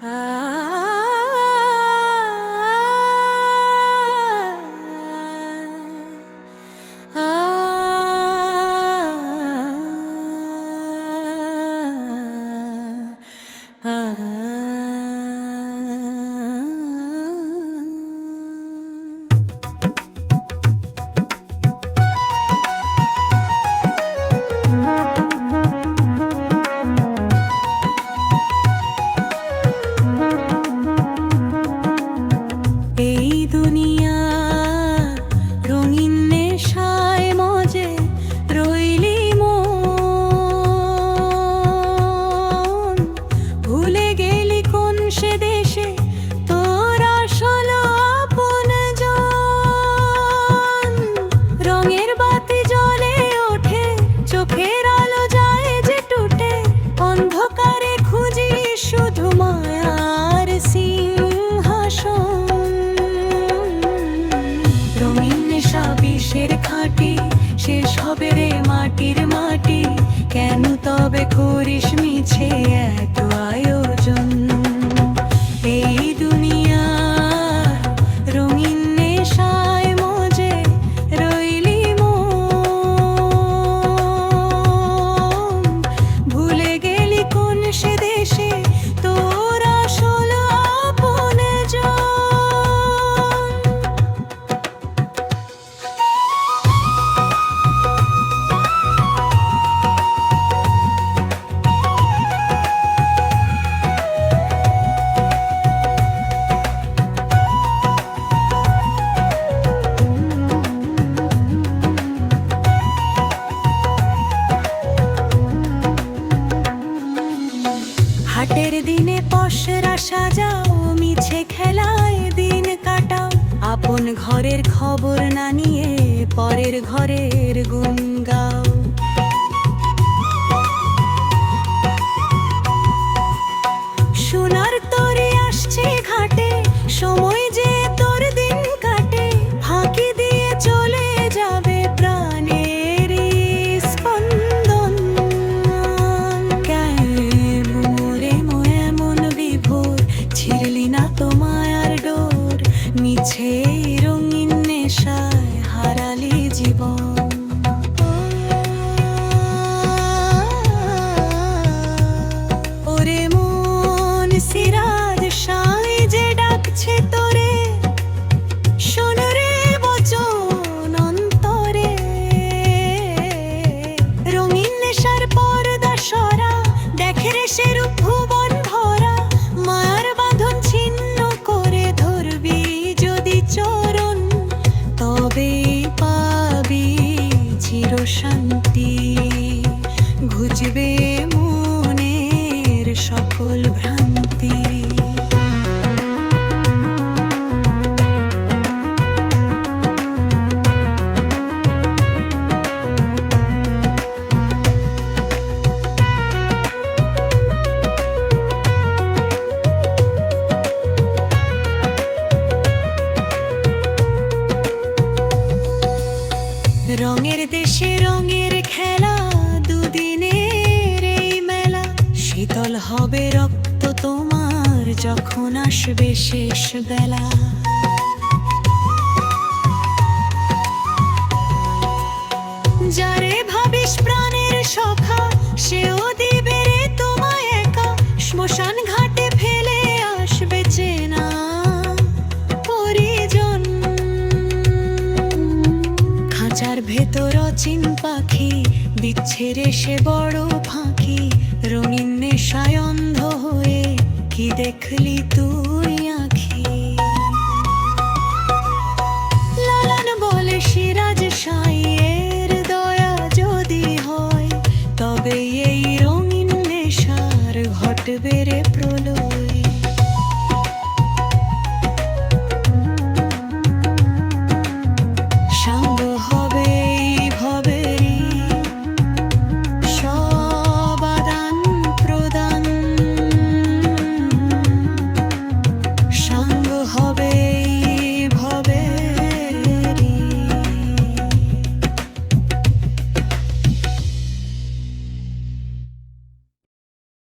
啊。করিস মিছে রাতেরা সাজাও মিছে খেলায় দিন কাটাও। আপন ঘরের খবর না নিয়ে পরের ঘরের গুন গাও। তবেই পাবি চির শান্তি ঘুচবে রঙের দেশে রঙের খেলা, দুদিনের এই মেলা। শীতল হবে রক্ত তোমার, যখন আসবে শেষ বেলা। যারে তোর পাখি, বিচ্ছেরে সে বড় ফাঁকি। রঙিন নেশায় অন্ধ হয়ে কি দেখলি তুই, আঁখি? লালন বলে সিরাজ সাইয়ের দয়া যদি হয়, তবে এই রঙিন নেশার ঘটবে রে